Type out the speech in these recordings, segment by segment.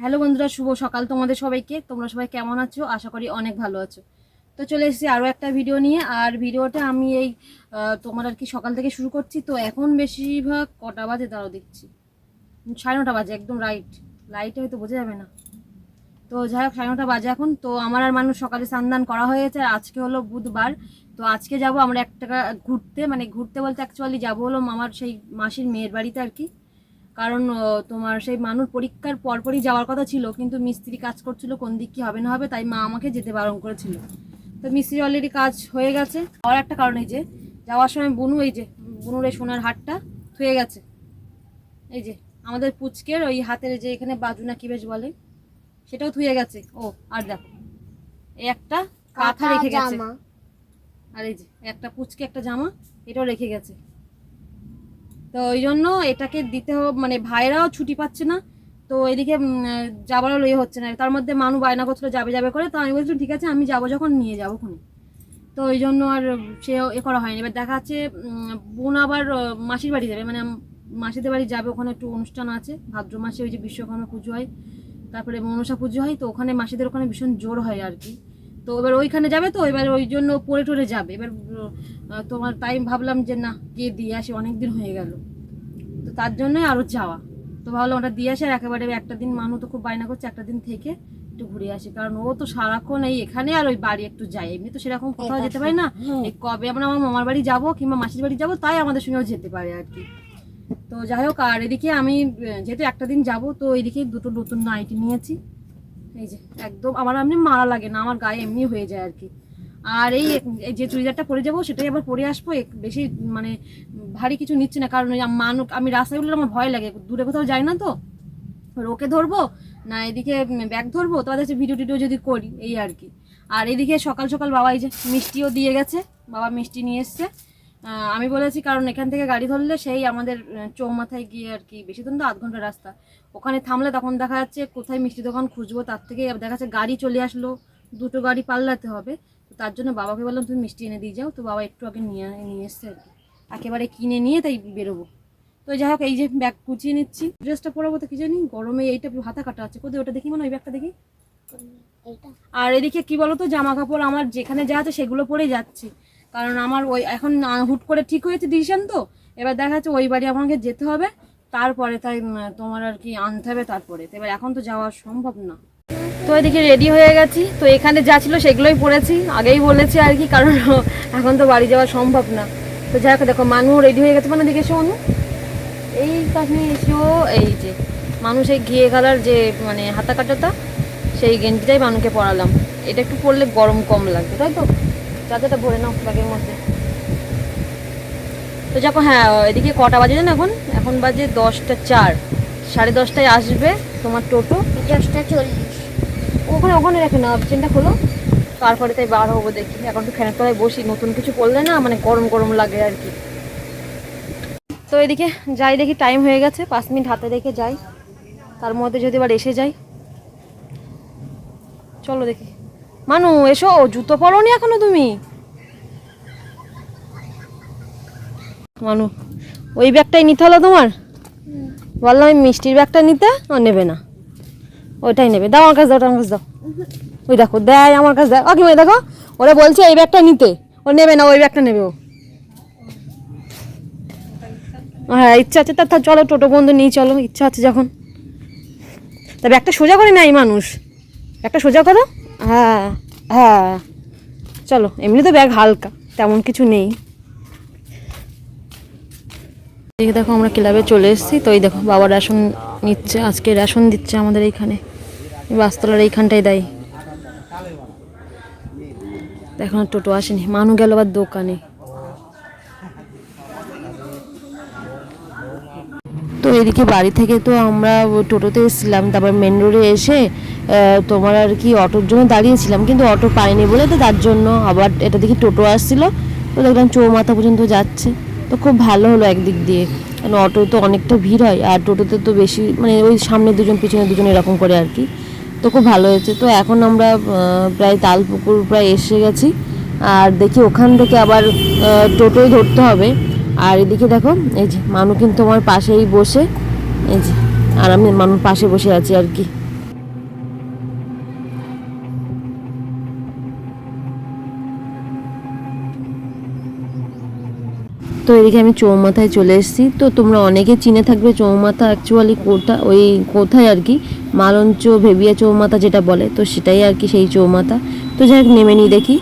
Hello বন্ধুরা, শুভ সকাল তোমাদের সবাইকে। তোমরা সবাই কেমন আছো? আশা করি অনেক ভালো আছো। তো চলে এসেছি আরও একটা ভিডিও নিয়ে। আর ভিডিওটা আমি এই তোমার আর কি সকাল থেকে শুরু করছি। তো এখন বেশিরভাগ কটা বাজে তাও দেখছি। সাড়ে নটা বাজে, একদম রাইট লাইটে হয়তো বোঝা যাবে না। তো যাই হোক, সাড়ে নটা বাজে এখন। তো আমার আর মানুষ সকালে স্নান করা হয়েছে আজকে হলো বুধবার। তো আজকে যাব আমরা একটা ঘুরতে। মানে ঘুরতে বলতে অ্যাকচুয়ালি যাব হলো আমার সেই মাসির মেয়ের বাড়িতে আর কি। কারণ তোমার সেই মানুষ পরীক্ষার পরপরই যাওয়ার কথা ছিল কিন্তু মিস্ত্রি কাজ করছিল কোন দিক কি হবে না হবে তাই মা আমাকে যেতে বারণ করেছিল। তো মিস্ত্রি অলরেডি কাজ হয়ে গেছে। আর একটা কারণ এই যে যাওয়ার সময় বুনু এই যে বুনুর এই সোনার হাটটা থুয়ে গেছে। এই যে আমাদের পুচকের ওই হাতের যে এখানে বাজু না কি বেশ বলে সেটাও থুয়ে গেছে। ও আর দেখো এই একটা কাঁথা রেখে গেছে। আর এই যে একটা পুচকে একটা জামা এটাও রেখে গেছে। তো ওই জন্য এটাকে দিতে মানে ভাইরাও ছুটি পাচ্ছে না। তো এদিকে যাবারও ইয়ে হচ্ছে না। তার মধ্যে মানু বায়না করছিল, যাবে যাবে করে। তো আমি বলছিলাম ঠিক আছে, আমি যাব যখন, নিয়ে যাব ওখানে তো ওই জন্য আর সে এ করা হয়নি। এবার দেখা যাচ্ছে বোন আবার মাসির বাড়ি যাবে। মানে মাসিদের বাড়ি যাবে, ওখানে একটু অনুষ্ঠান আছে। ভাদ্র মাসে ওই যে বিশ্বকর্মা পুজো হয়। তারপরে মনসা পুজো হয়। তো ওখানে মাসিদের ওখানে ভীষণ জোর হয় আর কি। তো এবার ওইখানে যাবে তো, এবার ওই জন্য পরে টরে যাবে। এবার তোমার তাই ভাবলাম যে, না, গিয়ে দিয়ে আসি। অনেক দিন হয়ে গেল। তো তার জন্যই আরও যাওয়া। তো ভাবলাম ওটা দিয়ে আসে আর একেবারে একটা দিন মানু তো খুব বায়না করছে একটা দিন থেকে একটু ঘুরে আসি। কারণ ও তো সারাক্ষণ এই এখানে আর ওই বাড়ি একটু যায়। এমনি তো সেরকম কোথাও যেতে পারি না। এই কবে আমরা আমার মামার বাড়ি যাব কিংবা মাসির বাড়ি যাব তাই আমাদের সঙ্গেও যেতে পারে আর কি। তো যাই হোক আর এদিকে আমি যেহেতু একটা দিন যাব তো এদিকে দুটো নতুন নাইটি নিয়েছি। এই যে একদম আমার এমনি মারা লাগে না আমার গায়ে এমনি হয়ে যায় আর কি। আর এই যে চুড়িদারটা পরে যাব, সেটাই আবার পরে আসব। বেশি মানে ভারী কিছু নিচ্ছে না, কারণ মানুষ আমি রাস্তায় উঠলে আমার ভয় লাগে। দূরে কোথাও যাই না তো। রোকে ধরবো, না এদিকে ব্যাগ ধরবো তো হচ্ছে ভিডিও টিডিও যদি করি, এই আর কি। আর এদিকে সকাল সকাল বাবা এই যে মিষ্টিও দিয়ে গেছে, বাবা মিষ্টি নিয়ে এসছে। আমি বলেছি কারণ এখান থেকে গাড়ি ধরলে সেই আমাদের চৌমাথায় গিয়ে আর কি, বেশি দিন তো আধ ঘণ্টা রাস্তা। ওখানে থামলে তখন দেখা যাচ্ছে কোথায় মিষ্টি দোকান খুঁজবো, তার থেকে দেখা যাচ্ছে গাড়ি চলে আসলো, দুটো গাড়ি পাল্লাতে হবে। তো তার জন্য বাবাকে বললাম তুমি মিষ্টি এনে দিয়ে যাও। তো বাবা একটু আগে নিয়ে নিয়ে এসছে একেবারে কিনে নিয়ে তাই বেরোবো। তো যাই হোক এই যে ব্যাগ কুচিয়ে নিচ্ছি। ড্রেসটা পরাবো তো কি জানি গরমে এইটা হাতা কাটা আছে। কোথায় ওটা দেখি মানে ওই ব্যাগটা দেখি? আর এদিকে কি বলতো জামা কাপড় আমার যেখানে যা আছে সেগুলো পরে যাচ্ছি। কারণ আমার ওই এখন হুট করে ঠিক হয়েছে ডিসিশন তো। এবার দেখা যাচ্ছে ওই বাড়ি আমাকে যেতে হবে। তারপরে তাই তোমার আর কি আনতে হবে তারপরে। এবার এখন তো যাওয়া সম্ভব না। তো এদিকে রেডি হয়ে গেছি। তো এখানে যা ছিল সেগুলোই পড়েছি। আগেই বলেছি আর কি, কারণ এখন তো বাড়ি যাওয়া সম্ভব না। তো যাই হোক, দেখো, মানু রেডি হয়ে গেছে। মানে এসো, অনু। এই কাশ্মীর এসেও এই যে মানুষ এই ঘিয়ে কালার যে মানে হাতা কাটাটা, সেই গেঞ্জিটাই মানুষকে পরালাম। এটা একটু পরলে গরম কম লাগবে, তাই তো? চাদরটা ভরে নাও ব্যাগের মধ্যে। তো যখন হ্যাঁ এদিকে কটা বাজে জানো এখন? এখন বাজে দশটা চার। সাড়ে দশটায় আসবে তোমার টোটো। দশটা চল্লিশ ওখানে ওখানে রেখে না চেনটা খোলো। তারপরে তাই বার হব দেখি। এখন তো ফ্যানের তলায় বসি নতুন কিছু পড়লে না মানে গরম গরম লাগে আর কি। তো এদিকে যাই দেখি টাইম হয়ে গেছে পাঁচ মিনিট হাতে রেখে যাই। তার মধ্যে যদি এবার এসে যাই। চলো দেখি। মানু এসো জুতো পরোনি এখনও তুমি? মানু ওই ব্যাগটাই নিতে হলো তোমার? বললাম আমি মিষ্টির ব্যাগটা নিতে ও নেবে না। ওইটাই নেবে। দাও আমার কাছে, দাও আমার কাছে দাও। ওই দেখো, দেয় আমার কাছে, দেয়। ওকে দেখো, ওরা বলছে এই ব্যাগটা নিতে। ও নেবে না, ওই ব্যাগটা নেবে ও। হ্যাঁ ইচ্ছা আছে, তা চলো, টোটো বন্ধু, নিয়ে চলো, ইচ্ছা আছে যখন। তা, ব্যাগটা সোজা করে নেয় মানুষ। একটা সোজা করো। হ্যাঁ হ্যাঁ। চলো, এমনি তো ব্যাগ হালকা, তেমন কিছু নেই। এই দেখো, আমরা ক্লাবে চলে এসেছি। তো এই দেখো, বাবা রেশন নিচ্ছে, আজকে রেশন দিচ্ছে আমাদের এইখানে। এই বাসতলার এইখানটাই দেয়। এখন আর টোটো আসেনি। মানু গেল আবার দোকানে। তো এদিকে বাড়ি থেকে তো আমরা টোটোতে এসেছিলাম, তারপর মেন রোডে এসে তোমার আর কি অটোর জন্য দাঁড়িয়েছিলাম, কিন্তু অটো পাইনি বলে তো তার জন্য আবার এটা দেখি টোটো আসছিল, তো দেখলাম চৌমাথা পর্যন্ত যাচ্ছে। তো খুব ভালো হলো একদিক দিয়ে। কারণ অটো তো অনেকটা ভিড় হয়, আর টোটোতে তো বেশি মানে ওই সামনে দুজন, পিছনে দুজন এরকম করে আর কি। তো খুব ভালো হয়েছে। তো এখন আমরা প্রায় তালপুকুর প্রায় এসে গেছি। আর দেখি ওখান থেকে আবার টোটোই ধরতে হবে। আর এদিকে দেখো, এই যে মানু কিন্তু আমার পাশেই বসে। এই যে, আর আমি মানুষ পাশে বসে আছি আর কি। তো এদিকে আমি চৌমাথায় চলে এসেছি। তো তোমরা অনেকে চিনে থাকবে চৌমাথা অ্যাকচুয়ালি কোথা ওই কোথায় আর কি? মালঞ্চ ভেবিয়া চৌমাথা যেটা বলে, তো সেটাই আর কি সেই চৌমাথা। তো যাই হোক, নেমে নিই দেখি।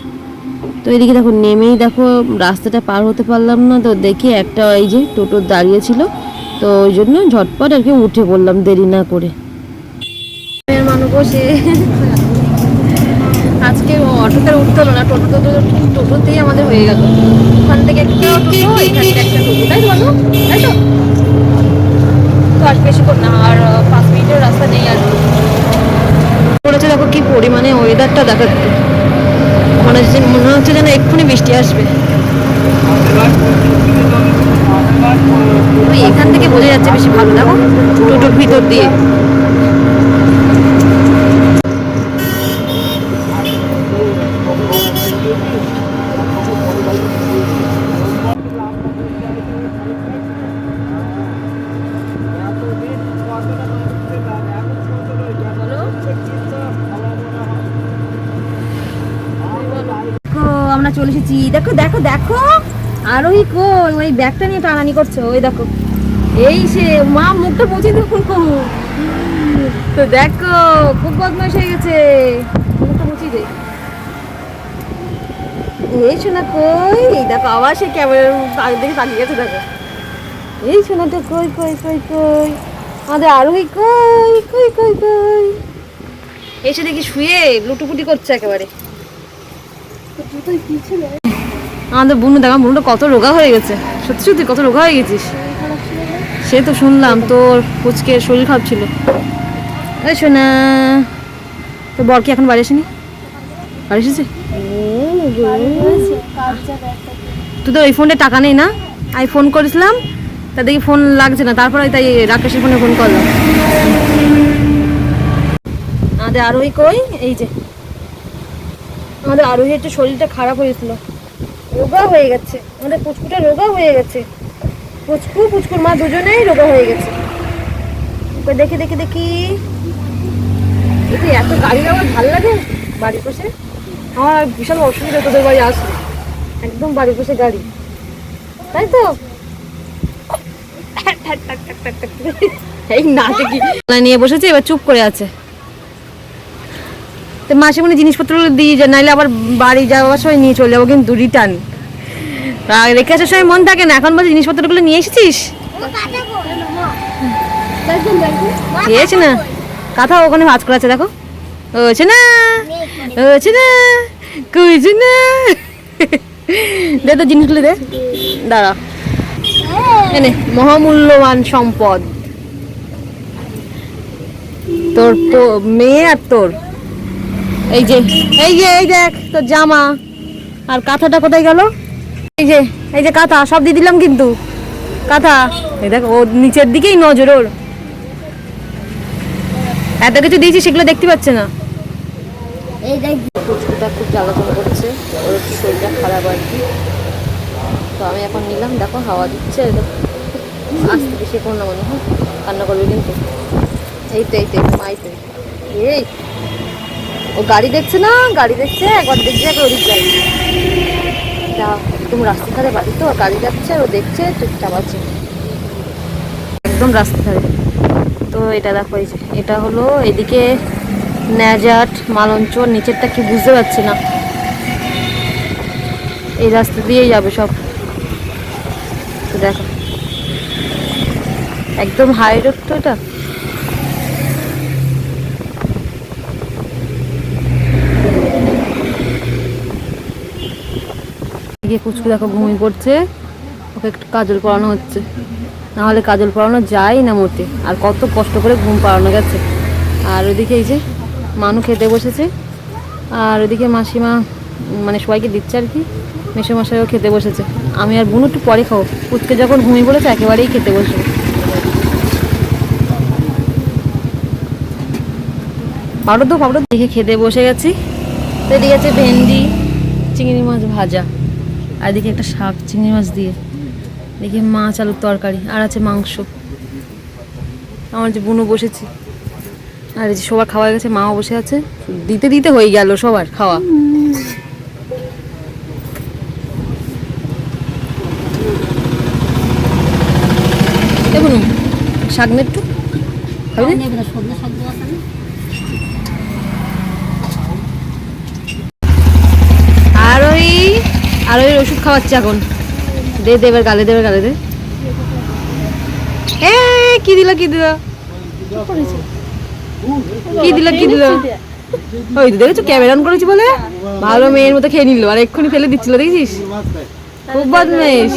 তো এদিকে দেখো, নেমেই দেখো, রাস্তাটা পার হতে পারলাম না। তো দেখি একটা এই যে টোটো দাঁড়িয়ে ছিল। তো ওই জন্য ঝটপট আর কি উঠে পড়লাম, দেরি না করে। আজকে অটোতে উঠতে হলো না, টোটো টোটো টোটোতেই আমাদের হয়ে গেল। ওখান থেকে একটা টোটো, এখান থেকে একটা টোটো, তাই বলো? তাই তো? তো আর বেশিক্ষণ না, আর পাঁচ মিনিটের রাস্তা নেই আর। পড়েছে দেখো কি পরিমাণে ওয়েদারটা দেখাচ্ছে। মনে হচ্ছে মনে হচ্ছে যেন এক্ষুনি বৃষ্টি আসবে। এখান থেকে বোঝা যাচ্ছে বেশি ভালো দেখো টোটোর ভিতর দিয়ে দেখো আমরা চলে এসেছি দেখো দেখো দেখো। আরোহী কোন ওই ব্যাগটা নিয়ে টানানি করছ, ওই দেখো। এই সে, মা, মুখটা মুছে দেখুন তো দেখো, খুব বদমাশ হয়ে গেছে। মুখটা মুছিয়ে দে। এই শোনা কই? দেখো, আবার সে ক্যামেরার আগে দিকে তাকিয়ে গেছে দেখো। এই শোনাটা কই কই কই কই? আমাদের আরোহী কই কই কই কই? এসে দেখি শুয়ে লুটুপুটি করছে একেবারে। আমাদের বুনু দেখা, বুনুটা কত রোগা হয়ে গেছে। সত্যি সত্যি কত রোগা হয়ে গেছিস। সে তো শুনলাম, তোর ফুচকে শরীর খারাপ ছিল। এই শোনা তো বর কি এখন বাড়ি আসেনি? বাড়ি এসেছে? তুই তো ওই ফোনটা টাকা নেই না? আমি ফোন করেছিলাম, তা দেখি ফোন লাগছে না, তারপরে তাই রাকেশের ফোনে ফোন করলাম। আমাদের আরোহী কই? এই যে। আমাদের আরোহী একটু শরীরটা খারাপ হয়েছিল। রোগা হয়ে গেছে। আমাদের পুচকুটা রোগা হয়ে গেছে। পুচকু পুচকুর মা দুজনেই রোগা হয়ে গেছে। ওকে দেখে দেখে দেখি। এতে এত গাড়ি আমার ভালো লাগে? বাড়ির বসে আমার বিশাল অসুবিধা তোদের বাড়ি আসলে। একদম বাড়ির বসে গাড়ি। তাই তো? এই নাটে কি? নিয়ে বসেছে এবার চুপ করে আছে। তো মাসে মনে জিনিসপত্রগুলো দিয়ে যায়, নাহলে আবার বাড়ি যাওয়ার সময় নিয়ে চলে যাব কিন্তু রিটার্ন রেখে আসার সময় মন থাকে না, এখন বলছি জিনিসপত্রগুলো নিয়ে এসেছিস? দিয়েছে না, কাঁথা ওখানে ভাজ করা আছে, দেখো। হচ্ছে না হচ্ছে না কইছে না। দে তো জিনিসগুলো দে, দাঁড়া। এনে মহামূল্যবান সম্পদ। তোর মেয়ে আর তোর। এই যে এই যে এই দেখ তোর জামা। আর কাঁথাটা কোথায় গেল? এই যে এই যে কাঁথা সব দিয়ে দিলাম কিন্তু। কাঁথা এই দেখ ও নিচের দিকেই নজর ওর। এত কিছু দিয়েছি সেগুলো দেখতে পাচ্ছে না। এই দেখ খুব জ্বালাতন করছে ওর শরীরটা খারাপ আর কি। তো আমি এখন নিলাম দেখো হাওয়া দিচ্ছে। আস্তে বেশি না মনে হয় কান্না করবে কিন্তু। এই তো এই তো, এই তো এই ও গাড়ি দেখছে না? গাড়ি দেখছে, একবার দেখছে, একবার ওদিক যায়। যা একদম রাস্তা ধারে বাড়ি তো, গাড়ি যাচ্ছে, ও দেখছে, চুপচাপ আছে। একদম রাস্তা ধারে তো এটা দেখো, এই এটা হলো এদিকে ন্যাজাট মালঞ্চ নিচেরটা কি বুঝতে পারছি না। এই রাস্তা দিয়েই যাবে সব। তো দেখো। একদম হাই রোড তো এটা? গিয়ে কুচকু দেখো ঘুমিয়ে পড়ছে। ওকে একটু কাজল পড়ানো হচ্ছে। নাহলে কাজল পড়ানো যায় না মোটে। আর কত কষ্ট করে ঘুম পাড়ানো গেছে। আর ওদিকে এই যে মানু খেতে বসেছে। আর ওদিকে মাসিমা মানে সবাইকে দিচ্ছে আর কি। মেসোমশাইও খেতে বসেছে। আমি আর বুনু একটু পরে খাব। পুচকে যখন ঘুমিয়ে পড়েছে, একেবারেই খেতে বসবো। পাউডার তো পাউডার দেখে খেতে বসে গেছি। এদিকে আছে ভেন্ডি, চিংড়ি মাছ ভাজা। আর দেখি একটা শাক, চিংড়ি মাছ দিয়ে। দেখি মাছ আলুর তরকারি, আর আছে মাংস। আমার যে বুনো বসেছি। আর এই যে সবার খাওয়া গেছে, মাও বসে আছে। দিতে দিতে হয়ে গেল সবার খাওয়া। শাক নেট্টু খাবি আর ওই ওষুধ খাওয়াচ্ছে এখন। দে দে এবার গালে দেবে গালে, দে। এ, কি দিল কি দিল? কি দিল কি দিল? ওই তো দেখেছ, ক্যামেরা অন করেছি বলে? ভালো মেয়ের মতো খেয়ে নিল, আর এক্ষুনি ফেলে দিচ্ছিল দেখেছিস খুব বদমেশ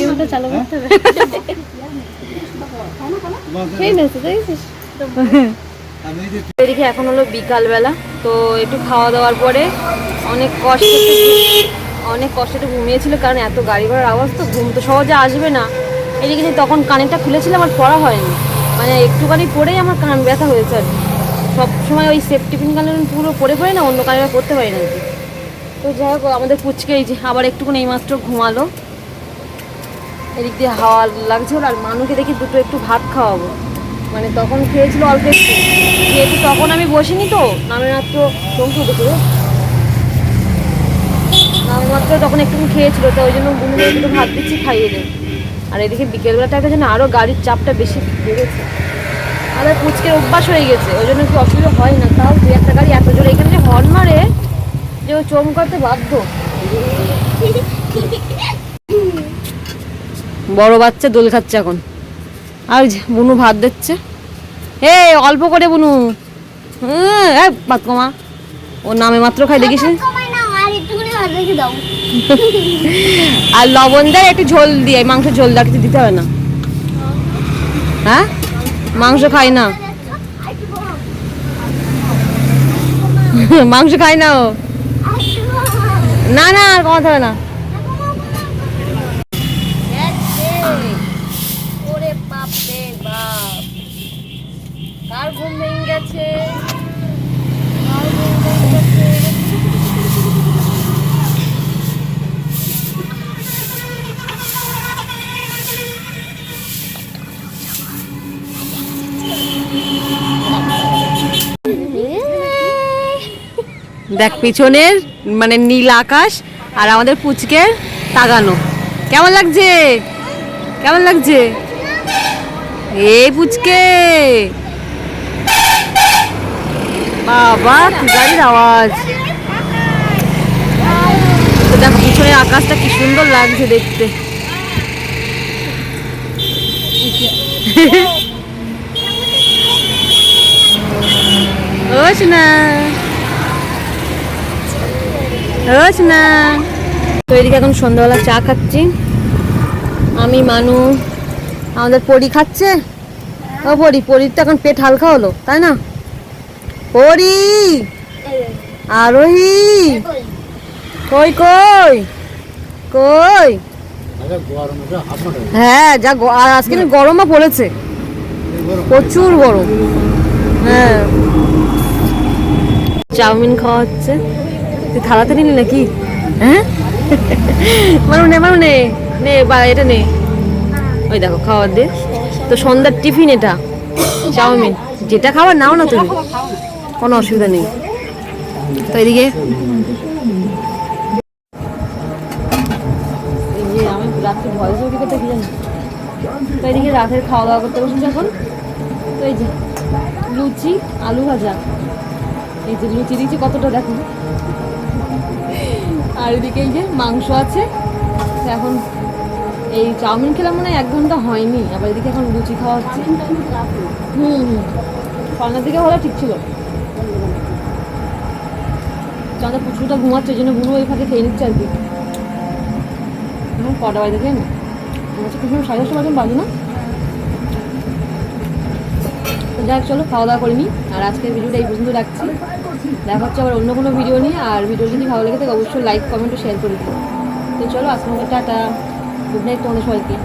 এদিকে এখন হলো বিকালবেলা, তো একটু খাওয়া দাওয়ার পরে অনেক কষ্ট অনেক কষ্টে ঘুমিয়েছিল, কারণ এত গাড়ি ঘোড়ার আওয়াজ তো ঘুম তো সহজে আসবে না। এদিকে তখন কানেরটা খুলেছিলাম আর পড়া হয়নি। মানে একটুখানি পরেই আমার কান ব্যথা হয়েছে আর সব সময় ওই সেফটি পিন কানের পুরো পরে পরে না, অন্য কানের পড়তে পারি না। তো যাই হোক, আমাদের পুচকে এই যে আবার একটুখানি এই এইমাত্র ঘুমালো। এদিক দিয়ে হাওয়া লাগছে আর মানুষকে দেখি দুটো একটু ভাত খাওয়াবো। মানে তখন খেয়েছিল অল্প একটু। যেহেতু তখন আমি বসিনি তো নামে মাত্র চমকে উঠেছিল মাত্র তখন একটু খেয়েছিল, তো ওই জন্য বুনুকে একটু ভাত দিচ্ছি, খাইয়ে দে আর এদিকে বিকেলবেলা টাইপের জন্য আরও গাড়ির চাপটা বেশি বেড়েছে। ওই পুচকের অভ্যাস হয়ে গেছে, ওই জন্য কি অসুবিধা হয় না। তাও দু একটা গাড়ি এত জোরে এখানে যে হর্ন মারে, যে ও চমকাতে বাধ্য। বড় বাচ্চা দোল খাচ্ছে এখন। আর বুনু ভাত দিচ্ছে। এ অল্প করে বুনু হ্যাঁ এই ভাত কমা। ও নামে মাত্র খাই, দেখিস দাও। আর লবণ দেয়, একটু ঝোল দিয়ে মাংস ঝোল দেওয়া কিছু দিতে হবে না। হ্যাঁ? মাংস খাই না। মাংস খাই না ও। না না, আর কমাতে হবে না ওরে বাপ রে বাপ কার ঘুম ভেঙে গেছে কার ঘুম ভেঙে গেছে দেখ, পিছনের মানে নীল আকাশ আর আমাদের পুচকে তাগানো। কেমন লাগছে? কেমন লাগছে? এই পুচকে! বাবা গাড়ির আওয়াজ। দেখো, পিছনের আকাশটা কি সুন্দর লাগছে দেখতে। ওস না রোজ না তো এদিকে এখন সন্ধ্যাবেলা চা খাচ্ছি। আমি, মানু, আমাদের পরি খাচ্ছে। ও পরি, পরির তো এখন পেট হালকা হলো, তাই না? পরি! আরোহী কই কই? কই? হ্যাঁ যা আর আজকে গরমও পড়েছে। প্রচুর গরম। হ্যাঁ। চাউমিন খাওয়া হচ্ছে। তুই থালাতে নিলি নাকি? হ্যাঁ? নে মানু নে। নে, বা, এটা নে। ওই দেখো, খাবার দে। তো সন্ধ্যার টিফিন এটা, চাউমিন। যেটা খাবার নাও না তুমি, কোনো অসুবিধা নেই। তো এদিকে। তো এদিকে রাতের খাওয়া দাওয়া করতে এখন। তো এই যে, লুচি, আলু ভাজা। এই যে লুচি দিয়েছি কতটা দেখো? আর এদিকে এই যে মাংস আছে। এখন এই চাউমিন খেলাম মনে হয় এক ঘণ্টা হয়নি, আবার এদিকে এখন লুচি খাওয়া হচ্ছে। হুম হুম। সন্ধ্যার দিকে হলে ঠিক ছিল। চাঁদা পুচুটা ঘুমাচ্ছে ওই জন্য বুনু ওই ফাঁকে খেয়ে নিচ্ছে আর কি। কটা বাজে দেখে না হচ্ছে কিছু সাড়ে দশটা বাজে বাজে না? যাই চলো, খাওয়া দাওয়া করিনি আর আজকের ভিডিওটা এই পর্যন্ত রাখছি। দেখা হচ্ছে আবার অন্য কোনো ভিডিও নিয়ে। আর ভিডিও যদি ভালো লেগে থাকে, অবশ্যই লাইক কমেন্ট ও শেয়ার করে দিও। তো চলো আজকে টাটা। গুড নাইট তোমাদের সবাইকে।